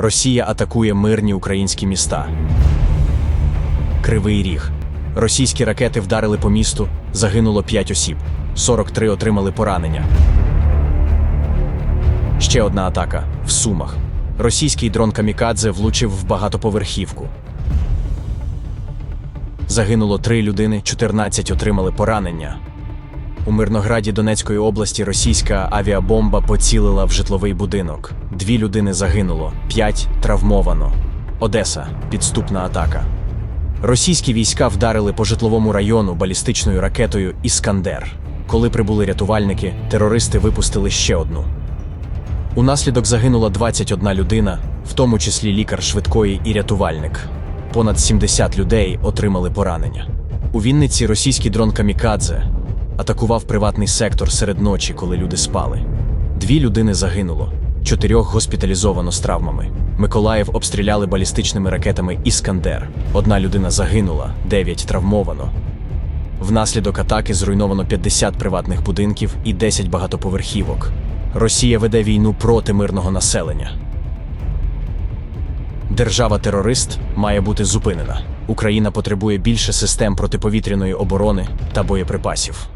Росія атакує мирні українські міста. Кривий Ріг. Російські ракети вдарили по місту, загинуло 5 осіб, 43 отримали поранення. Ще одна атака в Сумах. Російський дрон Камікадзе влучив в багатоповерхівку. Загинуло 3 людини, 14 отримали поранення. У Мирнограді Донецької області російська авіабомба поцілила в житловий будинок. Дві людини загинуло, п'ять травмовано. Одеса підступна атака. Російські війська вдарили по житловому району балістичною ракетою Іскандер. Коли прибули рятувальники, терористи випустили ще одну. Унаслідок загинула 21 людина, в тому числі лікар швидкої і рятувальник. Понад 70 людей отримали поранення. У Вінниці російський дрон Камікадзе атакував приватний сектор серед ночі, коли люди спали. Дві людини загинуло, чотирьох госпіталізовано з травмами. Миколаїв обстріляли балістичними ракетами Іскандер. Одна людина загинула, дев'ять травмовано. Внаслідок атаки зруйновано 50 приватних будинків і 10 багатоповерхівок. Росія веде війну проти мирного населення. Держава-терорист має бути зупинена. Україна потребує більше систем протиповітряної оборони та боєприпасів.